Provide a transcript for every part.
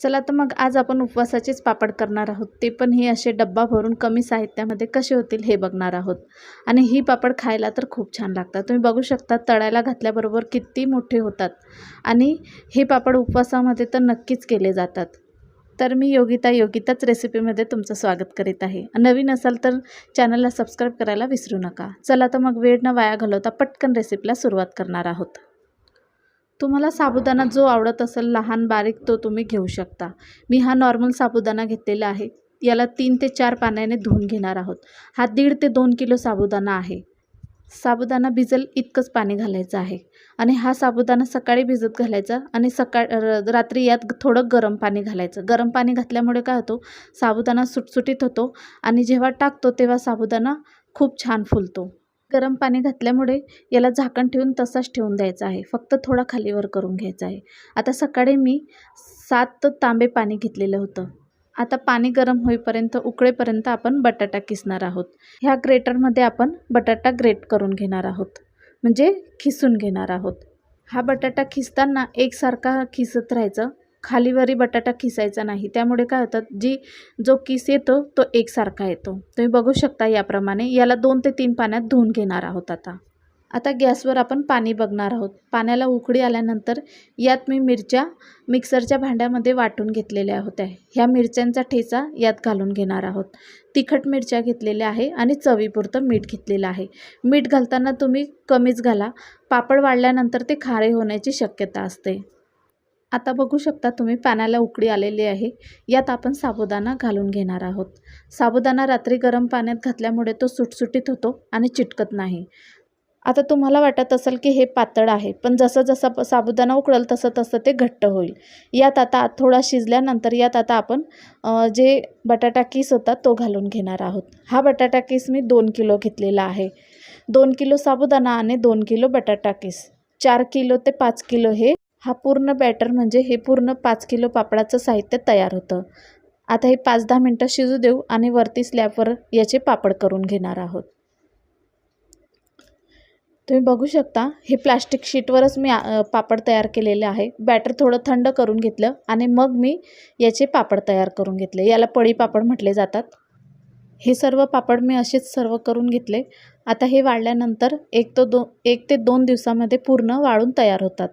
चला तर मग आज आपण उपवासाचेच पापड करणार आहोत. ते पण हे असे डब्बा भरून कमी साहित्यामध्ये कसे होतील हे बघणार आहोत. आणि ही पापड खायला तर खूप छान लागतात. तुम्ही बघू शकता तळायला घातल्याबरोबर किती मोठे होतात. आणि हे पापड उपवासामध्ये तर नक्कीच केले जातात. तर मी योगिता योगिताच रेसिपीमध्ये तुमचं स्वागत करीत आहे. नवीन असाल तर चॅनलला सबस्क्राईब करायला विसरू नका. चला तर मग वेळ न वाया घालवता पटकन रेसिपीला सुरुवात करणार आहोत. तुम्हाला साबुदाणा जो आवडत असेल लहान बारीक तो तुम्ही घेऊ शकता. मी हा नॉर्मल साबुदाणा घेतलेला आहे. याला तीन ते चार पाण्याने धुवून घेणार आहोत. हा दीड ते दोन किलो साबुदाणा आहे. साबुदाणा भिजल इतकंच पाणी घालायचं आहे. आणि हा साबुदाणा सकाळी भिजत घालायचा आणि सकाळ र रात्री यात थोडं गरम पाणी घालायचं. गरम पाणी घातल्यामुळे काय होतो? साबुदाणा सुटसुटीत होतो आणि जेव्हा टाकतो तेव्हा साबुदाणा खूप छान फुलतो. गरम पाणी घातल्यामुळे याला झाकण ठेवून तसाच ठेवून द्यायचा आहे. फक्त थोडा खालीवर करून घ्यायचा आहे. आता सकाळी मी सात तांबे पाणी घेतलेलं होतं. आता पाणी गरम होईपर्यंत उकळेपर्यंत आपण बटाटा किसणार आहोत. ह्या ग्रेटरमध्ये आपण बटाटा ग्रेट करून घेणार आहोत. म्हणजे खिसून घेणार आहोत. हा बटाटा खिसताना एकसारखा खिसत राहायचं. खालीवरी बटाटा खिसायचा नाही. त्यामुळे काय होतात जी जो किस येतो तो एकसारखा येतो. तुम्ही बघू शकता याप्रमाणे याला दोन ते तीन पाण्यात धुवून घेणार आहोत आता. आता गॅसवर आपण पाणी बघणार आहोत. पाण्याला उकळी आल्यानंतर यात मी मिरच्या मिक्सरच्या भांड्यामध्ये वाटून घेतलेल्या होत्या. ह्या मिरच्यांचा ठेचा यात घालून घेणार आहोत. तिखट मिरच्या घेतलेल्या आहे आणि चवीपुरतं मीठ घेतलेलं आहे. मीठ घालताना तुम्ही कमीच घाला. पापड वाढल्यानंतर ते खारे होण्याची शक्यता असते. आता बघू शकता तुम्ही पाण्याला उकळी आलेली आहे. यात आपण साबुदाणा घालून घेणार आहोत. साबुदाणा रात्री गरम पाण्यात घातल्यामुळे तो सुटसुटीत होतो आणि चिटकत नाही. आता तुम्हाला वाटत असेल की हे पातळ आहे पण जसं जसं साबुदाणा उकळेल तसं तसं ते घट्ट होईल. यात आता थोडा शिजल्यानंतर यात आता आपण जे बटाटा किस होता तो घालून घेणार आहोत. हा बटाटा किस मी दोन किलो घेतलेला आहे. दोन किलो साबुदाणा आणि दोन किलो बटाटा किस. चार किलो ते पाच किलो हे हा पूर्ण बॅटर म्हणजे हे पूर्ण पाच किलो पापडाचं साहित्य तयार होतं. आता हे पाच दहा मिनटं शिजू देऊ आणि वरती स्लॅबवर याचे पापड करून घेणार आहोत. तुम्ही बघू शकता हे प्लास्टिक शीटवरच मी पापड तयार केलेले आहे. बॅटर थोडं थंड करून घेतलं आणि मग मी याचे पापड तयार करून घेतले. याला पळी पापड म्हटले जातात. हे सर्व पापड मी असेच सर्व करून घेतले. आता हे वाळल्यानंतर एक तो दो एक ते दोन दिवसामध्ये पूर्ण वाळून तयार होतात.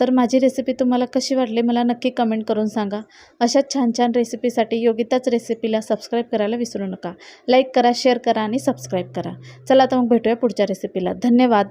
तर माझी रेसिपी तुम्हाला कशी वाटली मला नक्की कमेंट करून सांगा. अशाच छान छान रेसिपीसाठी योगिताच रेसिपीला सबस्क्राईब करायला विसरू नका. लाईक करा शेअर करा आणि सबस्क्राईब करा. चला आता मग भेटूया पुढच्या रेसिपीला धन्यवाद.